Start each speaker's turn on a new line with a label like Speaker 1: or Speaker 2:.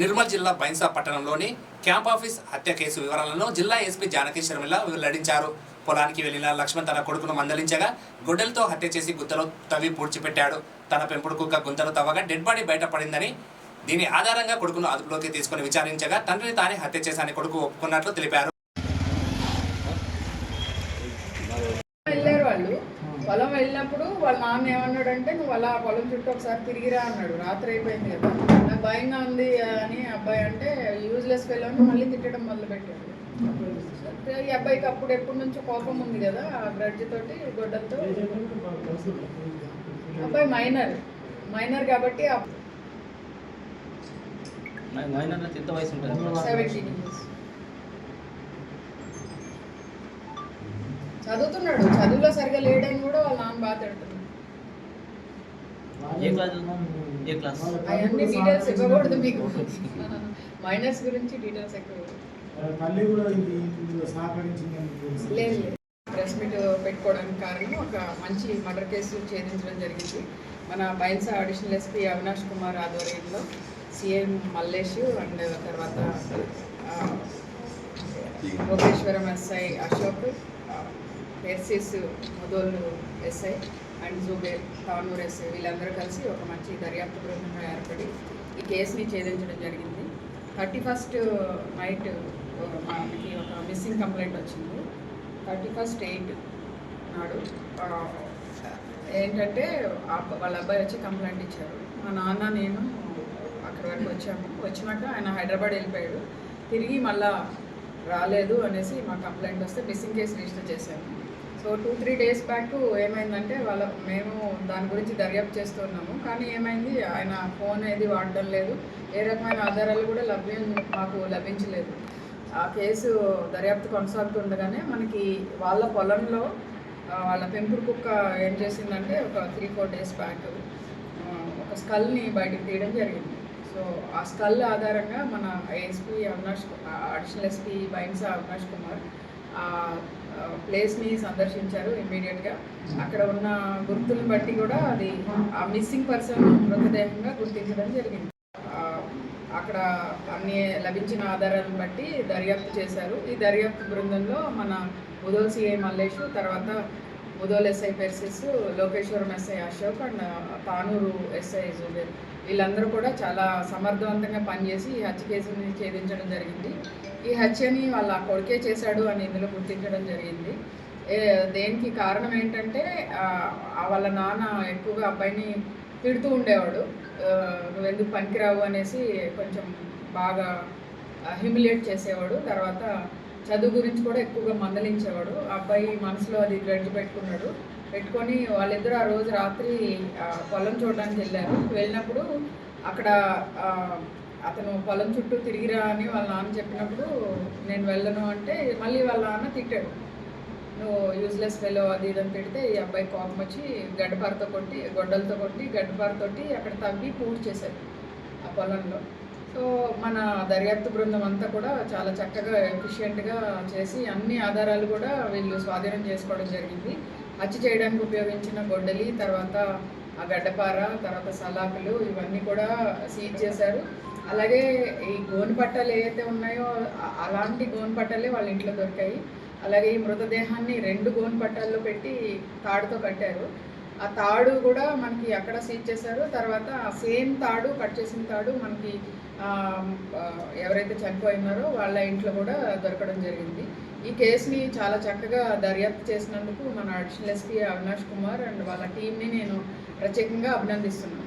Speaker 1: నిర్మల్ జిల్లా బైన్సా పట్టణంలోని camp office హత్య కేసు వివరాలను జిల్లా ఎస్పీ జానకి శర్మిల వెల్లడించారు. పొలానికి వెళ్ళిన లక్ష్మణ్ తన కొడుకును మందలించగా గొడ్డలతో హత్య చేసి గుంతలో తవ్వి పూడ్చిపెట్టాడు. తన పెంపుడు కుక్క గుంతలో తవ్వగా డెడ్ బాడీ బయటపడిందని దీని ఆధారంగా కొడుకును అదుపులోకి తీసుకుని విచారించగా తండ్రిని తానే హత్య చేశాని కొడుకు ఒప్పుకున్నట్లు తెలిపారు.
Speaker 2: వెళ్ళారు వాళ్ళు. పొలం వెళ్ళినప్పుడు వాళ్ళ నాన్న ఏమన్నాడంటే నువ్వు అలా పొలం చుట్టూ ఒకసారి తిరిగిరా అన్నాడు. రాత్రి అయిపోయింది కదా. నాకు భయంగా ఉంది అని అబ్బాయి అంటే యూజ్లెస్ వెళ్ళని మళ్ళీ తిట్టడం మొదలు పెట్టాడు సరే, ఈ అబ్బాయికి అప్పుడు ఎప్పటి నుంచో కోపం ఉంది కదా ఆ గ్రడ్జ్ తోటి గొడ్డలతో. అబ్బాయి మైనర్ మైనర్ కాబట్టి
Speaker 3: మైనర్ ఎంత వయసు ఉంటుంది.
Speaker 2: సెవెంటీన్ ఇయర్స్ చదువుతున్నాడు. చదువులో సరిగా లేడని కూడా వాళ్ళ నాన్న బాధ పెడుతున్నాడు
Speaker 3: ఏ క్లాస్
Speaker 2: అవన్నీ డీటెయిల్స్ ఇవ్వకూడదు మీకు. మైనర్స్ గురించి డీటెయిల్స్ ఎక్కువ. లేదు లేదు. ప్రెస్ మీట్ పెట్టుకోవడానికి కారణం ఒక మంచి మర్డర్ కేసు ఛేదించడం జరిగింది. మన బైన్సా అడిషనల్ ఎస్పీ అవినాష్ కుమార్ ఆధ్వర్యంలో సిఎం మల్లేష్ అండ్ తర్వాత ఆ, Lokeshwaram SI Ashok SS Mudhol SI and జూబే తానూరెస్ వీళ్ళందరూ కలిసి ఒక మంచి దర్యాప్తు బృందంగా ఏర్పడి ఈ కేసుని ఛేదించడం జరిగింది. థర్టీ ఫస్ట్ నైట్ మనకి ఒక మిస్సింగ్ కంప్లైంట్ వచ్చింది. థర్టీ ఫస్ట్ ఎయిట్ నాడు ఏంటంటే వాళ్ళ అబ్బాయి వచ్చి కంప్లైంట్ ఇచ్చారు. మా నాన్న నేను అక్కడి వరకు వచ్చాము. వచ్చినాక ఆయన హైదరాబాద్ వెళ్ళిపోయాడు. తిరిగి మళ్ళా రాలేదు అనేసి మా కంప్లైంట్ వస్తే మిస్సింగ్ కేసు రిజిస్టర్ చేశాము so two three days back ఏమైందంటే వాళ్ళ మేము దాని గురించి దర్యాప్తు చేస్తున్నాము కానీ ఏమైంది? ఆయన ఫోన్ ఏది వాడడం లేదు. ఏ రకమైన ఆధారాలు కూడా లభ్యం మాకు లభించలేదు. ఆ కేసు దర్యాప్తు కొనసాగుతుండగానే మనకి వాళ్ళ పొలంలో వాళ్ళ పెంపుడు కుక్క ఏం చేసిందంటే ఒక త్రీ ఫోర్ డేస్ బ్యాక్ ఒక స్కల్ని బయటకు తీయడం జరిగింది. సో ఆ స్కల్ ఆధారంగా మన SP Avinash additional SP Bhainsa Avinash Kumar ఆ ప్లేస్ని సందర్శించారు ఇమ్మీడియట్గా అక్కడ ఉన్న గుర్తులను బట్టి కూడా అది ఆ మిస్సింగ్ పర్సన్ మృతదేహంగా గుర్తించడం జరిగింది. అక్కడ అన్ని లభించిన ఆధారాలను బట్టి దర్యాప్తు చేశారు. ఈ దర్యాప్తు బృందంలో మన ముదోల్ సిఐ మల్లేషు తర్వాత Mudhol SI Persis Lokeshwaram SI Ashok and Tanur SI Zubair. వీళ్ళందరూ కూడా చాలా సమర్థవంతంగా పనిచేసి ఈ హత్య కేసుని ఛేదించడం జరిగింది. ఈ హత్యని వాళ్ళ కొడుకే చేశాడు అని ఇందులో గుర్తించడం జరిగింది. దేనికి కారణం ఏంటంటే వాళ్ళ నాన్న ఎక్కువగా అబ్బాయిని తిడుతూ ఉండేవాడు. నువ్వెందుకు పనికిరావు? అనేసి కొంచెం బాగా హ్యూమిలియేట్ చేసేవాడు. తర్వాత చదువు గురించి కూడా ఎక్కువగా మందలించేవాడు. ఆ అబ్బాయి మనసులో అది గ్రడ్జ్ పెట్టుకున్నాడు పెట్టుకొని వాళ్ళిద్దరూ ఆ రోజు రాత్రి పొలం చూడడానికి వెళ్ళారు. వెళ్ళినప్పుడు అక్కడ అతను పొలం చుట్టూ తిరిగిరా అని వాళ్ళ నాన్న చెప్పినప్పుడు నేను వెళ్ళను అంటే మళ్ళీ వాళ్ళ నాన్న తిట్టాడు. నువ్వు యూజ్లెస్ ఫెలో అది ఇది అని తిడితే ఈ అబ్బాయి కోపం వచ్చి గడ్డపారతో కొట్టి గొడ్డలతో కొట్టి గడ్డపారతోటి అక్కడ తవ్వి పూర్తి చేశారు ఆ పొలంలో. సో మన దర్యాప్తు బృందం అంతా కూడా చాలా చక్కగా ఎఫిషియెంట్గా చేసి అన్ని ఆధారాలు కూడా వీళ్ళు స్వాధీనం చేసుకోవడం జరిగింది. అచ్చి చేయడానికి ఉపయోగించిన గొడ్డలి తర్వాత ఆ గడ్డపార తర్వాత సలాకులు ఇవన్నీ కూడా సీజ్ చేశారు. అలాగే ఈ గోను పట్టాలు ఏవైతే ఉన్నాయో అలాంటి గోను పట్టాలే వాళ్ళ ఇంట్లో దొరికాయి. అలాగే ఈ మృతదేహాన్ని రెండు గోను పట్టాల్లో పెట్టి తాడుతో కట్టారు. ఆ తాడు కూడా మనకి అక్కడ సీజ్ చేశారు తర్వాత ఆ సేమ్ తాడు కట్ చేసిన తాడు మనకి ఎవరైతే చనిపోయినారో వాళ్ళ ఇంట్లో కూడా దొరకడం జరిగింది. ఈ కేసుని చాలా చక్కగా దర్యాప్తు చేసినందుకు మన additional SP Avinash Kumar and వాళ్ళ టీంని నేను ప్రత్యేకంగా అభినందిస్తున్నాను.